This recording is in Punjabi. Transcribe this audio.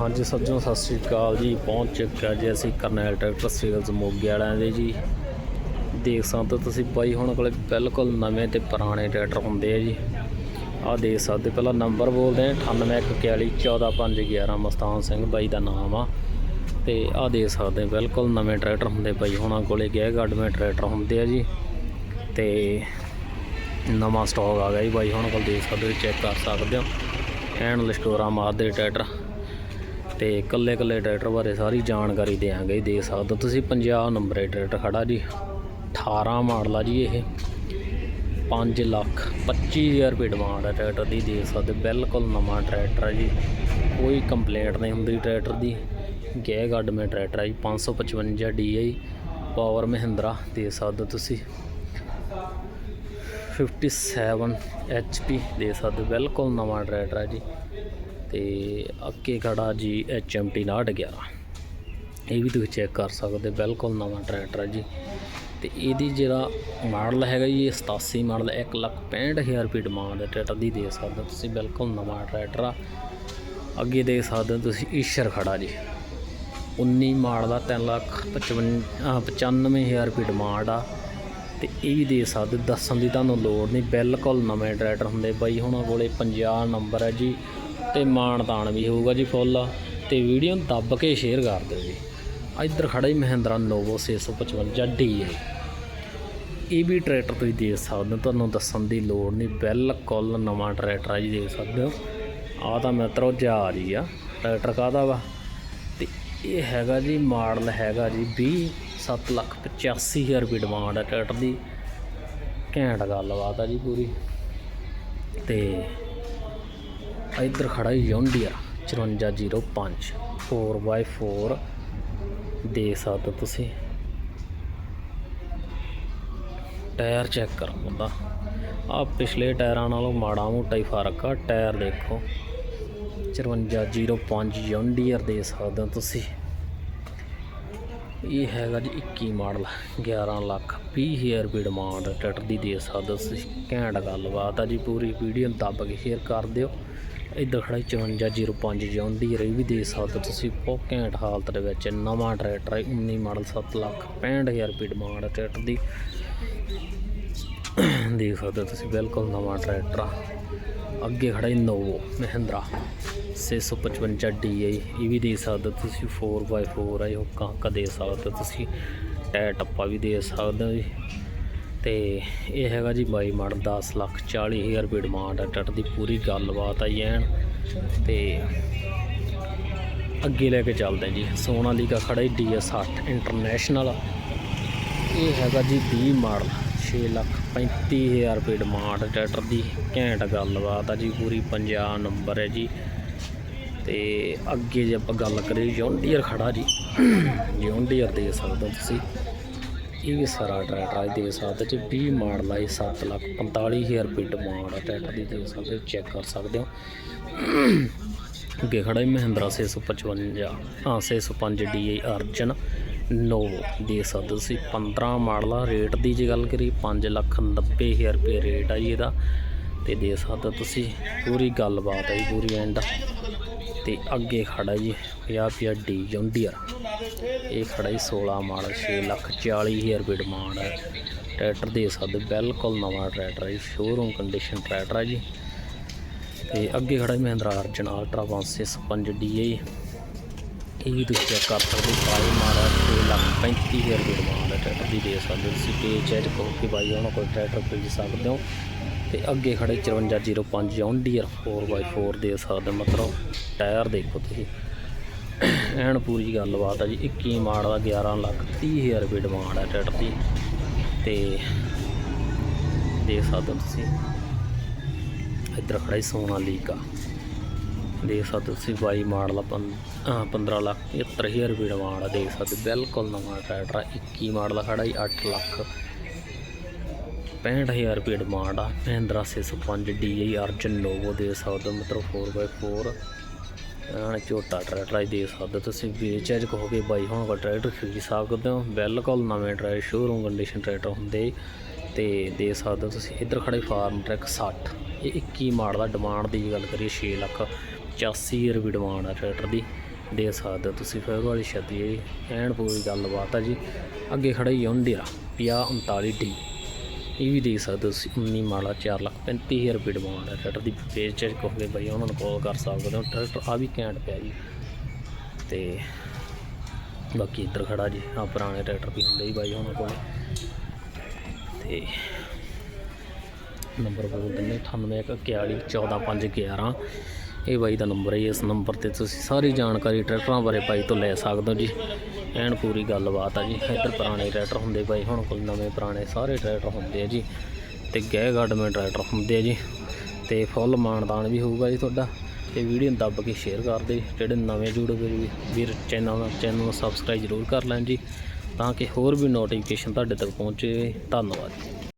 ਹਾਂਜੀ ਸੱਜਣੋ, ਸਤਿ ਸ੍ਰੀ ਅਕਾਲ ਜੀ। ਪਹੁੰਚ ਚੁੱਕਿਆ ਜੀ ਅਸੀਂ ਕਰਨੈਲ ਟਰੈਕਟਰ ਸੇਲਸ ਮੋਗੇ ਵਾਲਿਆਂ ਦੇ ਜੀ। ਦੇਖ ਸਕਦੇ ਹੋ ਤੁਸੀਂ ਬਾਈ, ਹੁਣ ਕੋਲੇ ਬਿਲਕੁਲ ਨਵੇਂ ਤੇ ਪੁਰਾਣੇ ਟਰੈਕਟਰ ਹੁੰਦੇ ਆ ਜੀ। ਆਹ ਦੇਖ ਸਕਦੇ ਪਹਿਲਾਂ ਨੰਬਰ ਬੋਲਦੇ ਆ 9841414511 ਮਸਤਾਨ ਸਿੰਘ ਬਾਈ ਦਾ ਨਾਮ ਆ। ਤੇ ਆਹ ਦੇਖ ਸਕਦੇ ਬਿਲਕੁਲ ਨਵੇਂ ਟਰੈਕਟਰ ਹੁੰਦੇ ਬਾਈ, ਹੁਣਾਂ ਕੋਲੇ ਗਏ ਗੱਡਵੇਂ ਟਰੈਕਟਰ ਹੁੰਦੇ ਆ ਜੀ। ਤੇ ਨਵਾਂ ਸਟਾਕ ਆ ਗਿਆ ਜੀ ਬਾਈ, ਹੁਣ ਕੋਲ ਦੇਖ ਸਕਦੇ ਹੋ ਚੈੱਕ ਕਰ ਸਕਦੇ ਹੋ। ਐਨ ਲਿਸ਼ਕੋਰਾ ਮਾਰਦੇ ਟਰੈਕਟਰ। ਤੇ ਕੱਲੇ ਕੱਲੇ ਟਰੈਕਟਰ ਬਾਰੇ ਸਾਰੀ ਜਾਣਕਾਰੀ ਦੇਵਾਂਗੇ ਜੀ ਦੇਖ ਸਕਦੇ ਹੋ ਤੁਸੀਂ 50 ਨੰਬਰ ਹੈ ਟਰੈਕਟਰ ਖੜਾ ਜੀ 18 ਮਾਡਲ ਆ ਜੀ ਇਹ। 5 ਲੱਖ 25000 ਰੁਪਏ ਡਿਮਾਂਡ ਹੈ ਟਰੈਕਟਰ ਦੀ ਦੇਖ ਸਕਦੇ ਹੋ, ਬਿਲਕੁਲ ਨਵਾਂ ਟਰੈਕਟਰ ਹੈ ਜੀ। ਕੋਈ ਕੰਪਲੇਂਟ ਨਹੀਂ ਹੁੰਦੀ ਟਰੈਕਟਰ ਦੀ। ਗਏ ਗੱਡ ਮੇ ਟਰੈਕਟਰ ਹੈ ਜੀ 555 DI ਪਾਵਰ ਮਹਿੰਦਰਾ ਦੇਖ ਸਕਦੇ ਹੋ ਤੁਸੀਂ। 57 HP ਦੇ ਸਕਦੇ ਹੋ, ਬਿਲਕੁਲ ਨਵਾਂ ਟਰੈਕਟਰ ਹੈ ਜੀ। ਤੇ ਅੱਗੇ ਖੜਾ ਜੀ HMT 911 ਇਹ ਵੀ ਤੁਸੀਂ ਚੈੱਕ ਕਰ ਸਕਦੇ, ਬਿਲਕੁਲ ਨਵਾਂ ਟਰੈਕਟਰ ਹੈ ਜੀ। ਤੇ ਇਹਦੀ ਜਿਹੜਾ ਮਾਡਲ ਹੈਗਾ ਜੀ, ਇਹ 87 ਮਾਡਲ 165000 ਰੁਪਏ ਡਿਮਾਂਡ ਹੈ ਟਰੈਕਟਰ ਦੀ ਦੇ ਸਕਦੇ ਹੋ ਤੁਸੀਂ, ਬਿਲਕੁਲ ਨਵਾਂ ਟਰੈਕਟਰ ਆ। ਅੱਗੇ ਦੇਖ ਸਕਦੇ ਹੋ ਤੁਸੀਂ ਈਸ਼ਰ ਖੜਾ ਜੀ। 19 ਮਾਡਲ ਦਾ 3 ਲੱਖ 55 95000 ਰੁਪਏ ਡਿਮਾਂਡ ਆ। ਤੇ ਇਹ ਵੀ ਦੇ ਸਕਦੇ ਦੱਸਣ ਦੀ ਤੁਹਾਨੂੰ ਲੋੜ ਨਹੀਂ, ਬਿਲਕੁਲ ਨਵੇਂ ਟਰੈਕਟਰ ਹੁੰਦੇ। ਬਾਈ ਹੁਣਾਂ ਕੋਲੇ 50 ਨੰਬਰ ਹੈ ਜੀ। ਤੇ ਮਾਣ ਤਾਣ ਵੀ ਹੋਊਗਾ ਜੀ ਫੁੱਲ। ਤੇ ਵੀਡੀਓ ਨੂੰ ਦੱਬ ਕੇ ਸ਼ੇਅਰ ਕਰ ਦਿਓ ਜੀ। ਇੱਧਰ ਖੜਾ ਹੀ ਮਹਿੰਦਰਾ ਨੋਵੋ 655 ਡੀ ਹੈ ਇਹ ਵੀ ਟਰੈਕਟਰ ਤੁਸੀਂ ਦੇਖ ਸਕਦੇ ਹੋ। ਤੁਹਾਨੂੰ ਦੱਸਣ ਦੀ ਲੋੜ ਨਹੀਂ। ਬਿਲਕੁਲ ਨਵਾਂ ਟਰੈਕਟਰ ਆ ਜੀ, ਦੇਖ ਸਕਦੇ ਹੋ। ਆ ਤਾਂ ਮਿੱਤਰੋ ਜਾ ਰਹੀ ਆ। ਟਰੈਕਟਰ ਕਾਹਦਾ ਵਾ? ਤੇ ਇਹ ਹੈਗਾ ਜੀ, ਮਾਡਲ ਹੈਗਾ ਜੀ 20 7 ਲੱਖ 85000 ਰੁਪਏ ਡਿਮਾਂਡ ਹੈ ਟਰੈਕਟਰ ਦੀ। ਘੈਂਟ ਗੱਲਬਾਤ ਆ ਜੀ ਪੂਰੀ। ਤੇ ਇੱਧਰ ਖੜਾ ਯੋਂਡੀਆ 5405 4x4 ਦੇ ਸਕਦੇ ਹੋ ਤੁਸੀਂ। ਟਾਇਰ ਚੈੱਕ ਕਰੋ ਬੰਦਾ। ਆ ਪਿਛਲੇ ਟਾਇਰਾਂ ਨਾਲੋਂ ਮਾੜਾ ਮੋਟਾ ਹੀ ਫ਼ਰਕ ਆ, ਟਾਇਰ ਦੇਖੋ। 5405 ਯੋਂਡੀਅਰ ਦੇ ਸਕਦੇ ਹੋ ਤੁਸੀਂ। ਇਹ ਹੈਗਾ ਜੀ 21 ਮਾਡਲ 11 ਲੱਖ 20000 ਰੁਪਏ ਡਿਮਾਂਡ ਟਰੈਕਟਰ ਦੀ ਦੇ ਸਕਦੇ ਹੋ ਤੁਸੀਂ। ਘੈਂਟ ਗੱਲਬਾਤ ਆ ਜੀ, ਪੂਰੀ ਵੀਡੀਓ ਨੂੰ ਦੱਬ ਕੇ ਸ਼ੇਅਰ ਕਰ ਦਿਓ। ਇੱਧਰ ਖੜਾ 5405 ਜੌਂਡੀ ਰੀ ਵੀ ਦੇ ਸਕਦੇ ਹੋ ਤੁਸੀਂ ਬਹੁਤ ਘੈਂਟ ਹਾਲਤ ਦੇ ਵਿੱਚ ਨਵਾਂ ਟਰੈਕਟਰ ਹੈ 19 ਮਾਡਲ 7 ਲੱਖ 65000 ਰੁਪਏ ਡਿਮਾਂਡ ਹੈ ਟਰੈਕਟਰ ਦੀ। ਦੇਖ ਸਕਦੇ ਹੋ ਤੁਸੀਂ ਬਿਲਕੁਲ ਨਵਾਂ ਟਰੈਕਟਰ ਆ। ਅੱਗੇ ਖੜਾ ਹੀ ਨੋਵੋ ਮਹਿੰਦਰਾ 655 DI ਇਹ ਵੀ ਦੇ ਸਕਦੇ ਹੋ ਤੁਸੀਂ 4x4 ਹੈ ਹੁੱਕਾਂ ਹੱਕਾ ਦੇ ਸਕਦੇ ਹੋ ਤੁਸੀਂ। ਟਾਇਰ ਟੱਪਾ ਵੀ ਦੇ ਸਕਦੇ ਹੋ ਜੀ। ਤੇ ਇਹ ਹੈਗਾ ਜੀ ਬਾਈ ਮਾਡਲ 10 ਲੱਖ 40 ਹਜ਼ਾਰ ਰੁਪਏ ਡਿਮਾਂਡ ਹੈ ਟੱਟ ਦੀ ਪੂਰੀ ਗੱਲਬਾਤ ਆ ਜੀ ਐਨ। ਤੇ ਅੱਗੇ ਲੈ ਕੇ ਚੱਲਦੇ ਹਾਂ ਜੀ। ਸੋਨਾਲੀਕਾ ਖੜਾ ਹੀ DS8 ਇੰਟਰਨੈਸ਼ਨਲ। ਇਹ ਹੈਗਾ ਜੀ 20 ਮਾਡਲ 6 ਲੱਖ 35 ਹਜ਼ਾਰ ਰੁਪਏ ਡਿਮਾਂਡ ਟਰੈਕਟਰ ਦੀ ਘੈਂਟ ਗੱਲਬਾਤ ਆ ਜੀ, ਪੂਰੀ 50 ਨੰਬਰ ਹੈ ਜੀ। ਤੇ ਅੱਗੇ ਜੇ ਆਪਾਂ ਗੱਲ ਕਰੀਏ ਜੌਂਡੀਅਰ ਖੜਾ ਜੀ। ਜੌਂਡੀਅਰ ਦੇ ਸਕਦੇ ਹੋ ਤੁਸੀਂ। ਇਹ ਵੀ ਸਾਰਾ ਟਰੈਕਟਰ ਅੱਜ ਦੇ ਸਕਦੇ ਚ 20 ਮਾਡਲ ਆਈ 7 ਲੱਖ 45000 ਰੁਪਏ ਡਿਮਾਂਡ ਆ, ਟਰੈਕਟਰ ਦੀ ਦੇ ਸਕਦੇ ਚੈੱਕ ਕਰ ਸਕਦੇ ਹੋ। ਅੱਗੇ ਖੜਾ ਹੀ ਮਹਿੰਦਰਾ 655 ਹਾਂ 605 DI ਅਰਜਨ ਨੋਵੋ ਦੇ ਸਕਦੇ ਤੁਸੀਂ 15 ਮਾਡਲ ਆ, ਰੇਟ ਦੀ ਜੇ ਗੱਲ ਕਰੀ 5 ਲੱਖ 90000 ਰੁਪਏ ਰੇਟ ਆ ਜੀ ਇਹਦਾ। ਤੇ ਦੇ ਸਕਦੇ ਹੋ ਤੁਸੀਂ ਪੂਰੀ ਗੱਲਬਾਤ ਆ ਜੀ, ਪੂਰੀ ਐਂਡ ਤੇ ਅੱਗੇ ਖੜਾ ਜੀ 50 ਰੁਪਿਆ ਡੀ ਜੌਂਡੀਅਰ ਇਹ ਖੜਾ ਹੀ 16 ਮਾਡਲ 6 ਲੱਖ 40 ਹਜ਼ਾਰ ਰੁਪਏ ਡਿਮਾਂਡ ਹੈ। ਟਰੈਕਟਰ ਦੇ ਸਕਦੇ ਬਿਲਕੁਲ ਨਵਾਂ ਟਰੈਕਟਰ ਹੈ ਸ਼ੋਰੂਮ ਕੰਡੀਸ਼ਨ ਟਰੈਕਟਰ ਹੈ ਜੀ। ਤੇ ਅੱਗੇ ਖੜਾ ਹੀ ਮਹਿੰਦਰਾ ਅਰਜਨ ਅਲਟਰਾ 565 DI ਇਹ ਵੀ ਤੁਸੀਂ ਚੈੱਕ ਕਰ ਸਕਦੇ ਹੋ ਬਾਈ ਮਾਰਾ 6 ਲੱਖ 35 ਹਜ਼ਾਰ ਰੁਪਏ ਡਿਮਾਂਡ ਹੈ ਟਰੈਕਟਰ ਦੀ ਦੇ ਸਕਦੇ ਹੋ ਤੁਸੀਂ ਪੇਜ ਐਡ ਕਹੋ ਕਿ ਬਾਈ ਉਹਨਾਂ ਕੋਲ ਟਰੈਕਟਰ ਖਰੀਦ ਸਕਦੇ ਹੋ। ਤੇ ਅੱਗੇ ਖੜੇ 5405 ਜੌਨ ਡੀਅਰ 4x4 ਦੇ ਸਕਦੇ ਹੋ, ਮਤਲਬ ਟਾਇਰ ਦੇਖੋ ਤੁਸੀਂ। ਐਨ ਪੂਰੀ ਗੱਲਬਾਤ ਆ ਜੀ। 21 ਮਾਡਲ ਦਾ 11 ਲੱਖ 30 ਹਜ਼ਾਰ ਰੁਪਏ ਡਿਮਾਂਡ ਆ ਟਰੈਕਟਰ ਦੀ। ਤੇ ਦੇਖ ਸਕਦੇ ਹੋ ਤੁਸੀਂ, ਇੱਧਰ ਖੜਾ ਹੀ ਆ। ਦੇਖ ਸਕਦੇ ਹੋ ਤੁਸੀਂ 22 ਮਾਡਲ ਦਾ 15 ਲੱਖ 71000 ਰੁਪਏ ਡਿਮਾਂਡ ਆ। ਦੇਖ ਸਕਦੇ ਬਿਲਕੁਲ ਨਵਾਂ ਟਰੈਕਟਰ ਆ। 21 ਮਾਡਲ ਦਾ ਖੜਾ ਹੀ 8 ਲੱਖ 65000 ਰੁਪਏ ਡਿਮਾਂਡ ਆ। ਮਹਿੰਦਰਾ 605 DI ਅਰਜਨ ਨੋਵੋ ਦੇ ਸਕਦੇ ਹੋ ਮਤਲਬ 4x4 ਐਨ ਝੋਟਾ ਟਰੈਕਟਰ ਆ ਦੇ ਸਕਦੇ ਹੋ ਤੁਸੀਂ ਵੇਚ ਅੱਜ ਕਹੋਗੇ ਬਾਈ ਹੁਣ ਕੋ ਟਰੈਕਟਰ ਖਰੀਦ ਸਕਦੇ ਹੋ। ਬਿਲਕੁਲ ਨਵੇਂ ਟਰੈਕਟਰ ਸ਼ੋਰੂਮ ਕੰਡੀਸ਼ਨ ਟਰੈਕਟਰ ਹੁੰਦੇ ਤੇ ਦੇ ਸਕਦੇ ਹੋ ਤੁਸੀਂ ਇੱਧਰ ਖੜੇ ਫਾਰਮ ਟਰੈਕ 60 ਇਹ 21 ਮਾਡਲ ਦਾ ਡਿਮਾਂਡ ਦੀ ਗੱਲ ਕਰੀਏ 6 ਲੱਖ 85 ਰੁਪਏ ਡਿਮਾਂਡ ਆ ਟਰੈਕਟਰ ਦੀ। ਦੇ ਸਕਦੇ ਹੋ ਤੁਸੀਂ ਫਿਰ ਵਾਲੀ ਛਤਰੀ ਐਨ ਪੂਰੀ ਗੱਲਬਾਤ ਆ ਜੀ। ਅੱਗੇ ਖੜਾ ਹੀ ਹੁੰਦੇਰਾ 50 39 ਡੀ। ਇਹ ਵੀ ਦੇ ਸਕਦੇ ਹੋ ਤੁਸੀਂ 19 ਮਾਲਾ 4 ਲੱਖ 35000 ਰੁਪਏ ਡਿਮਾਂਡ ਹੈ। ਟਰੈਕਟਰ ਦੀ ਪੇਜ ਚੈੱਕ ਕਹੋਗੇ ਬਾਈ ਉਹਨਾਂ ਨੂੰ ਕਾਲ ਕਰ ਸਕਦੇ ਹੋ। ਟਰੈਕਟਰ ਆ ਵੀ ਘੈਂਟ ਪਿਆ ਜੀ। ਤੇ ਬਾਕੀ ਇੱਧਰ ਖੜਾ ਜੀ ਆ ਪੁਰਾਣੇ ਟਰੈਕਟਰ ਵੀ ਹੁੰਦੇ ਹੀ ਬਾਈ ਉਹਨਾਂ ਕੋਲ। ਤੇ ਨੰਬਰ ਬੋਲ ਦਿੰਦੇ 9841 14511 ਇਹ ਬਾਈ ਦਾ ਨੰਬਰ ਹੈ ਜੀ। ਇਸ ਨੰਬਰ ਤੇ ਤੁਸੀਂ ਸਾਰੀ ਜਾਣਕਾਰੀ ਟਰੈਕਟਰਾਂ ਬਾਰੇ ਬਾਈ ਤੋਂ ਲੈ ਸਕਦੇ ਹੋ ਜੀ। ਐਨ ਪੂਰੀ ਗੱਲਬਾਤ ਆ ਜੀ। ਇੱਧਰ ਪੁਰਾਣੇ ਟਰੈਕਟਰ ਹੁੰਦੇ ਬਾਈ ਹੁਣ ਕੋਲ ਨਵੇਂ ਪੁਰਾਣੇ ਸਾਰੇ ਟਰੈਕਟਰ ਹੁੰਦੇ ਆ ਜੀ। ਤੇ ਗਹਿ ਗਾਡਮੈਂਟ ਟਰੈਕਟਰ ਹੁੰਦੇ ਆ ਜੀ। ਤੇ ਫੁੱਲ ਮਾਨਦਾਨ ਵੀ ਹੋਊਗਾ ਜੀ ਤੁਹਾਡਾ। ਤੇ ਵੀਡੀਓ ਨੂੰ ਦੱਬ ਕੇ ਸ਼ੇਅਰ ਕਰ ਦੇ ਜਿਹੜੇ ਨਵੇਂ ਜੁੜੇ ਵੀਰ ਵੀਰ ਚੈਨਲ ਚੈਨਲ ਨੂੰ ਸਬਸਕ੍ਰਾਈਬ ਜ਼ਰੂਰ ਕਰ ਲੈਣ ਜੀ। ਤਾਂ ਕਿ ਹੋਰ ਵੀ ਨੋਟੀਫਿਕੇਸ਼ਨ ਤੁਹਾਡੇ ਤੱਕ ਪਹੁੰਚੇ। ਧੰਨਵਾਦ।